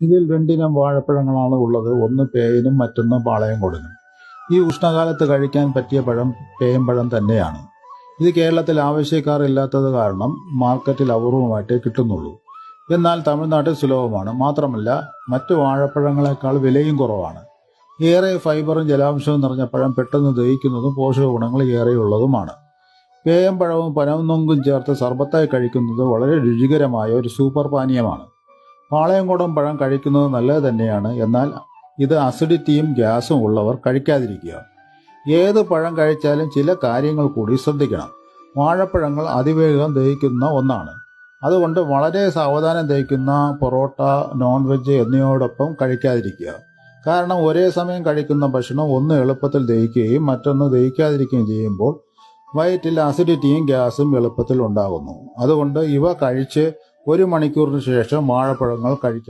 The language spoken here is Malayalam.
ഇതിൽ രണ്ടിനം വാഴപ്പഴങ്ങളാണ് ഉള്ളത്. ഒന്ന് പേയനും മറ്റൊന്ന് പാളയം കൊടുനും ഈ ഉഷ്ണകാലത്ത് കഴിക്കാൻ പറ്റിയ പഴം പേയമ്പഴം തന്നെയാണ്. ഇത് കേരളത്തിൽ ആവശ്യക്കാർ ഇല്ലാത്തത് കാരണം മാർക്കറ്റിൽ അപൂർവമായിട്ടേ കിട്ടുന്നുള്ളൂ. എന്നാൽ തമിഴ്നാട്ടിൽ സുലഭമാണ്. മാത്രമല്ല മറ്റു വാഴപ്പഴങ്ങളെക്കാൾ വിലയും കുറവാണ്. ഏറെ ഫൈബറും ജലാംശവും നിറഞ്ഞ പഴം പെട്ടെന്ന് ദഹിക്കുന്നതും പോഷക ഗുണങ്ങൾ ഏറെയുള്ളതുമാണ്. പേയമ്പഴവും പനംനൊങ്കും ചേർത്ത് സർബത്തായി കഴിക്കുന്നത് വളരെ രുചികരമായ ഒരു സൂപ്പർ പാനീയമാണ്. പാളയംകുടം പഴം കഴിക്കുന്നത് നല്ലത് തന്നെയാണ്. എന്നാൽ ഇത് അസിഡിറ്റിയും ഗ്യാസും ഉള്ളവർ കഴിക്കാതിരിക്കുക. ഏത് പഴം കഴിച്ചാലും ചില കാര്യങ്ങൾ കൂടി ശ്രദ്ധിക്കണം. വാഴപ്പഴങ്ങൾ അതിവേഗം ദഹിക്കുന്ന ഒന്നാണ്. അതുകൊണ്ട് വളരെ സാവധാനം ദഹിക്കുന്ന പൊറോട്ട നോൺ വെജ് എന്നിവയോടൊപ്പം കഴിക്കാതിരിക്കുക. കാരണം ഒരേ സമയം കഴിക്കുന്ന ഭക്ഷണം ഒന്ന് എളുപ്പത്തിൽ ദഹിക്കുകയും മറ്റൊന്ന് ദഹിക്കാതിരിക്കുകയും ചെയ്യുമ്പോൾ വയറ്റിൽ അസിഡിറ്റിയും ഗ്യാസും എളുപ്പത്തിൽ ഉണ്ടാകുന്നു. അതുകൊണ്ട് ഇവ കഴിച്ച് ഒരു മണിക്കൂറിന് ശേഷം വാഴപ്പഴങ്ങൾ കഴിക്കാം